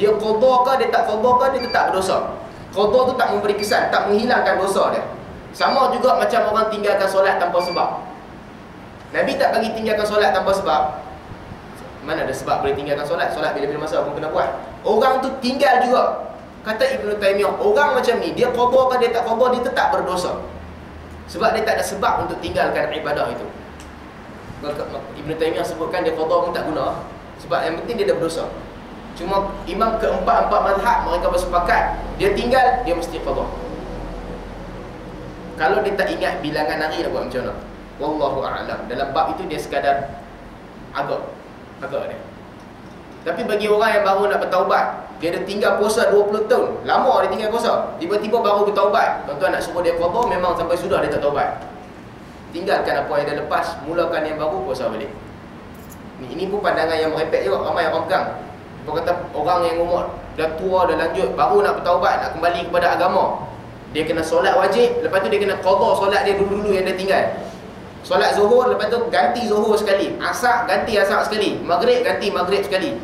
Dia qada ke dia tak qada ke dia tetap berdosa. Qada tu tak memberi kesan, tak menghilangkan dosa dia. Sama juga macam orang tinggalkan solat tanpa sebab. Nabi tak bagi tinggalkan solat tanpa sebab. Mana ada sebab boleh tinggalkan solat? Solat bila-bila masa pun kena buat. Orang tu tinggal juga. Kata Ibn Taymiyah, orang macam ni, dia qada ke dia tak qada, dia tetap berdosa. Sebab dia tak ada sebab untuk tinggalkan ibadah itu. Ibn Taymiyah sebutkan dia qada pun tak guna. Sebab yang penting dia dah berdosa. Cuma imam keempat-empat mazhab mereka bersepakat dia tinggal dia mesti qada. Kalau dia tak ingat bilangan hari nak buat macam mana? Wallahu a'lam. Dalam bab itu dia sekadar agak agak dia. Tapi bagi orang yang baru nak bertaubat, dia dah tinggal puasa 20 tahun. Lama dia tinggal puasa. Tiba-tiba baru bertaubat. Tuan-tuan nak suruh dia qada memang sampai sudah dia tak taubat. Tinggalkan apa yang dah lepas, mulakan yang baru puasa balik. Ini pun pandangan yang merepek juga ramai orang pegang. Dia kata orang yang umur dah tua dah lanjut baru nak bertaubat nak kembali kepada agama. Dia kena solat wajib, lepas tu dia kena qada solat dia dulu-dulu yang dia tinggal. Solat zuhur lepas tu ganti zuhur sekali, asar ganti asar sekali, maghrib ganti maghrib sekali.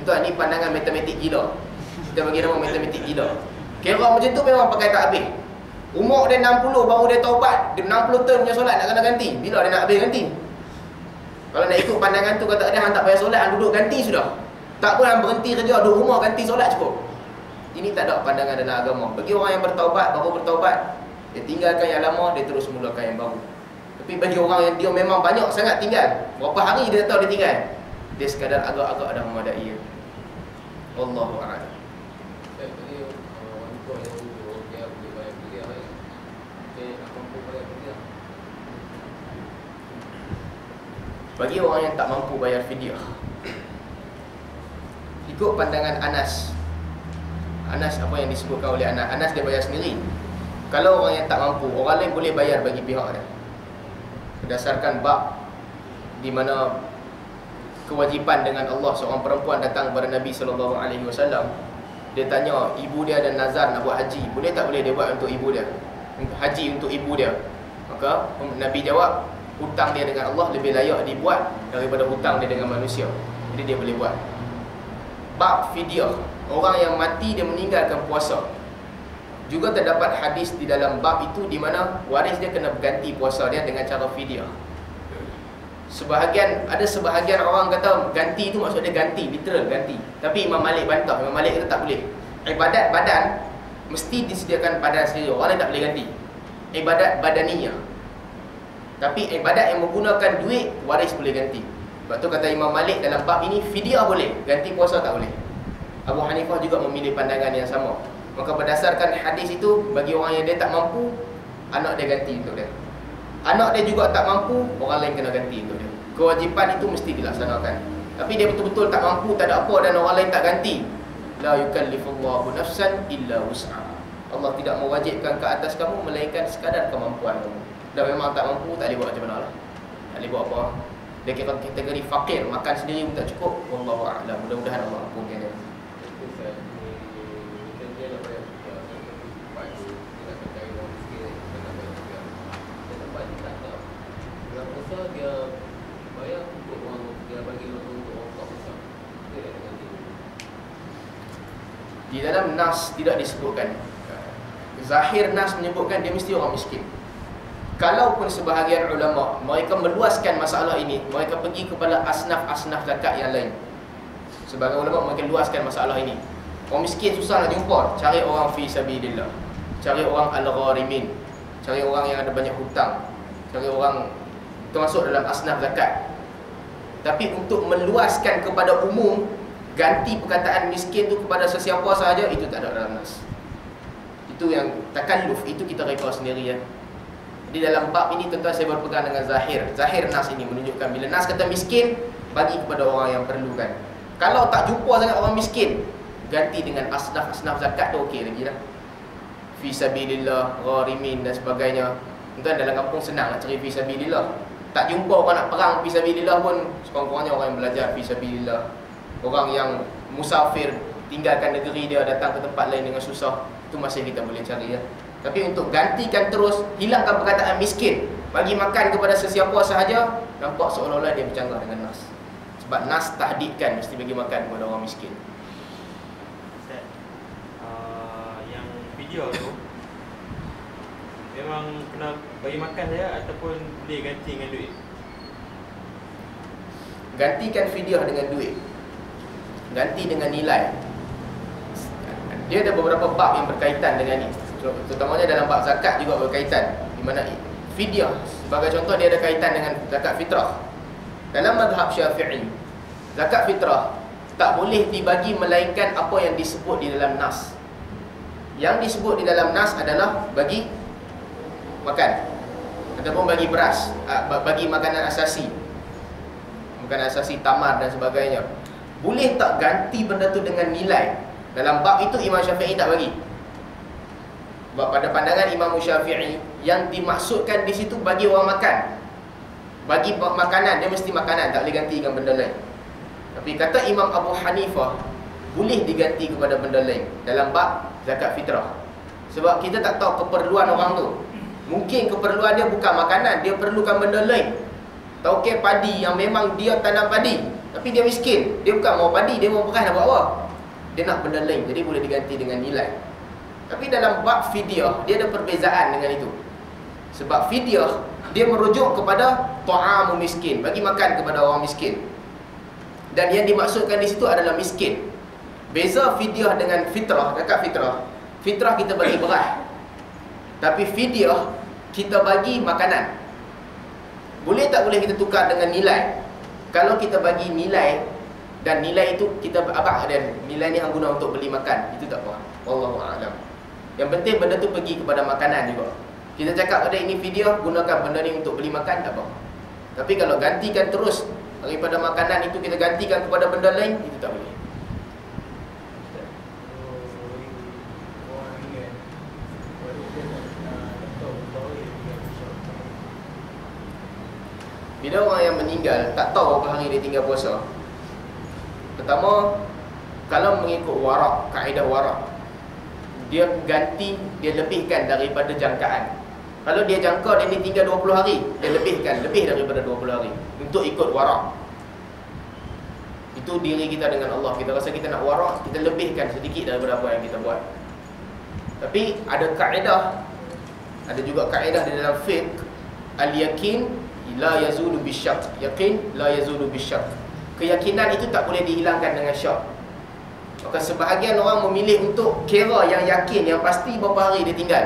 Itu ni pandangan matematik gila. Kita bagi nama matematik gila. Kira macam tu memang pakai tak habis. Umur dia 60 baru dia taubat, dia 60 tahun punya solat nak kena ganti. Bila dia nak habis ganti? Kalau nak ikut pandangan tu kata dia hang tak payah solat, hang duduk ganti sudah. Tak pun hang berhenti kerja duduk rumah ganti solat cukup. Ini tak ada pandangan dalam agama. Bagi orang yang bertaubat, baru bertaubat, dia tinggalkan yang lama, dia terus mulakan yang baru. Tapi bagi orang yang dia memang banyak sangat tinggal, berapa hari dia tahu dia tinggal, dia sekadar agak-agak dah memadai. Wallahu a'lam. Bagi orang yang tak mampu bayar fidyah Ikut pandangan Anas. Anas apa yang disebutkan oleh Anas? Anas dia bayar sendiri. Kalau orang yang tak mampu Orang lain boleh bayar bagi pihak dia. Berdasarkan bab Di mana Kewajipan dengan Allah Seorang perempuan datang kepada Nabi SAW Dia tanya Ibu dia ada nazar nak buat haji? Boleh tak boleh dia buat untuk ibu dia? Haji untuk ibu dia. Maka Nabi jawab hutang dia dengan Allah lebih layak dibuat daripada hutang dia dengan manusia. Jadi dia boleh buat. Bab fidyah, orang yang mati dia meninggalkan puasa. Juga terdapat hadis di dalam bab itu di mana waris dia kena berganti puasa dia dengan cara fidyah. Sebahagian ada sebahagian orang kata ganti itu maksud dia ganti, literal ganti. Tapi Imam Malik bantah, Imam Malik kata tak boleh. Ibadat badan mesti disediakan badan sendiri. Orang lain tak boleh ganti. Ibadat badaniyah tapi ibadat yang menggunakan duit Waris boleh ganti Sebab tu kata Imam Malik dalam bab ini Fidyah boleh, ganti puasa tak boleh. Abu Hanifah juga memilih pandangan yang sama. Maka berdasarkan hadis itu Bagi orang yang dia tak mampu Anak dia ganti untuk dia. Anak dia juga tak mampu Orang lain kena ganti untuk dia. Kewajipan itu mesti dilaksanakan. Tapi dia betul-betul tak mampu Tak ada apa dan orang lain tak ganti. La yukallifullahu nafsan illa wus'aha. Allah tidak mewajibkan ke atas kamu Melainkan sekadar kemampuan kamu Dah memang tak mampu, tak boleh buat macam mana lah. Tak boleh buat apa Dia kira kategori fakir, makan sendiri pun tak cukup. Wallahu a'lam. Mudah-mudahan Allah ampunkan dia. Di dalam Nas tidak disebutkan. Zahir Nas menyebutkan dia mesti orang miskin Kalaupun sebahagian ulama mereka meluaskan masalah ini, mereka pergi kepada asnaf-asnaf zakat yang lain. Sebagai ulama mereka luaskan masalah ini. Orang miskin susah nak jumpa, cari orang fi sabilillah. Cari orang al-gharimin. Cari orang yang ada banyak hutang. Cari orang termasuk dalam asnaf zakat. Tapi untuk meluaskan kepada umum, ganti perkataan miskin tu kepada sesiapa sahaja itu tak ada dalam nas. Itu yang takalluf, itu kita reka sendiri ya. Di dalam bab ini tentu saya berpegang dengan zahir. Zahir nas ini menunjukkan bila nas kata miskin bagi kepada orang yang perlukan. Kalau tak jumpa sangat orang miskin, ganti dengan asnaf-asnaf zakat tu okey lagi dah. Fi sabilillah, gharimin dan sebagainya. Tuan dalam kampung senang nak cari fi sabilillah. Tak jumpa orang nak perang fi sabilillah pun sekurang-kurangnya orang yang belajar fi sabilillah. Orang yang musafir tinggalkan negeri dia datang ke tempat lain dengan susah, itu masih kita boleh cari ya. Tapi untuk gantikan terus Hilangkan perkataan miskin Bagi makan kepada sesiapa sahaja Nampak seolah-olah dia bercanggah dengan Nas. Sebab Nas tahdidkan Mesti bagi makan kepada orang miskin. Video tu Memang kena bagi makan saya Ataupun boleh ganti dengan duit? Gantikan fidyah dengan duit. Ganti dengan nilai. Dia ada beberapa bab yang berkaitan dengan ini Terutamanya dalam bab zakat juga berkaitan Di mana fidyah Sebagai contoh dia ada kaitan dengan zakat fitrah. Dalam madhab syafi'i Zakat fitrah Tak boleh dibagi melainkan apa yang disebut di dalam nas. Yang disebut di dalam nas adalah Bagi Makan Ataupun bagi beras Bagi makanan asasi Makanan asasi tamar dan sebagainya. Boleh tak ganti benda tu dengan nilai? Dalam bab itu Imam Syafi'i tak bagi pada pandangan Imam Syafi'i Yang dimaksudkan di situ bagi orang makan. Bagi makanan, dia mesti makanan Tak boleh ganti dengan benda lain. Tapi kata Imam Abu Hanifah Boleh diganti kepada benda lain Dalam bab zakat fitrah. Sebab kita tak tahu keperluan orang tu. Mungkin keperluan dia bukan makanan Dia perlukan benda lain. Tauke padi yang memang dia tanam padi Tapi dia miskin. Dia bukan mau padi, dia mau beras nak buat apa? Dia nak benda lain, jadi boleh diganti dengan nilai Tapi dalam bab fidyah Dia ada perbezaan dengan itu. Sebab fidyah Dia merujuk kepada Tu'amu miskin Bagi makan kepada orang miskin. Dan yang dimaksudkan di situ adalah miskin. Beza fidyah dengan fitrah Dekat fitrah. Fitrah kita bagi beras. Tapi fidyah kita bagi makanan. Boleh tak boleh kita tukar dengan nilai? Kalau kita bagi nilai Dan nilai itu kita apa dan Nilai ni hang guna untuk beli makan Itu tak apa. Wallahu'alam Yang penting benda tu pergi kepada makanan juga. Kita cakap pada ini video Gunakan benda ni untuk beli makan tak apa. Tapi kalau gantikan terus Daripada makanan itu kita gantikan kepada benda lain Itu tak boleh. Bila orang yang meninggal tak tahu berapa hari dia tinggal puasa. Pertama Kalau mengikut warak, kaedah warak Dia ganti, dia lebihkan daripada jangkaan. Kalau dia jangka dia tinggal 20 hari Dia lebihkan, lebih daripada 20 hari Untuk ikut warak Itu diri kita dengan Allah. Kita rasa kita nak warak, kita lebihkan sedikit daripada apa yang kita buat. Tapi ada kaedah. Ada juga kaedah di dalam fiqh. Al-yakin la yazulu bisyak yakin la yazulu bisyak keyakinan itu tak boleh dihilangkan dengan syak maka sebahagian orang memilih untuk kira yang yakin yang pasti berapa hari dia tinggal.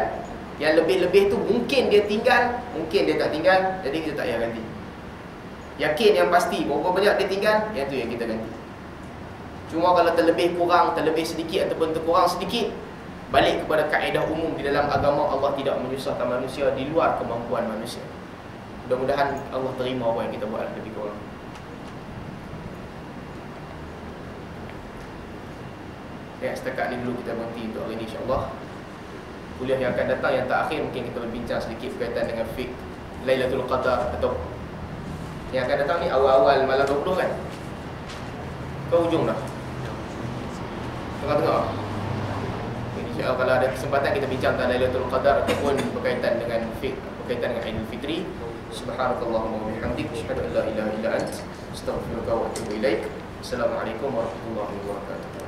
Yang lebih-lebih tu mungkin dia tinggal mungkin dia tak tinggal jadi kita tak payah ganti. Yakin yang pasti berapa banyak dia tinggal yang tu yang kita ganti. Cuma kalau terlebih kurang terlebih sedikit ataupun terkurang sedikit balik kepada kaedah umum di dalam agama Allah tidak menyusahkan manusia di luar kemampuan manusia. Mudah-mudahan Allah terima apa yang kita buat lebih kurang. Ya, setakat ni dulu kita berhenti untuk hari ini insyaAllah Kuliah yang akan datang yang tak akhir mungkin kita berbincang sedikit berkaitan dengan fiqh Lailatul Qadar atau Yang akan datang ni awal-awal malam 20 kan? Ke ujung dah? Tengah-tengah? InsyaAllah kalau ada kesempatan kita bincang tentang Lailatul Qadar Ataupun berkaitan dengan fiqh Berkaitan dengan Aidil Fitri Subhanakallahumma wa bihamdik asyhadu an la ilaha illa ant astaghfiruka wa atubu ilaik. Assalamualaikum warahmatullahi wabarakatuh.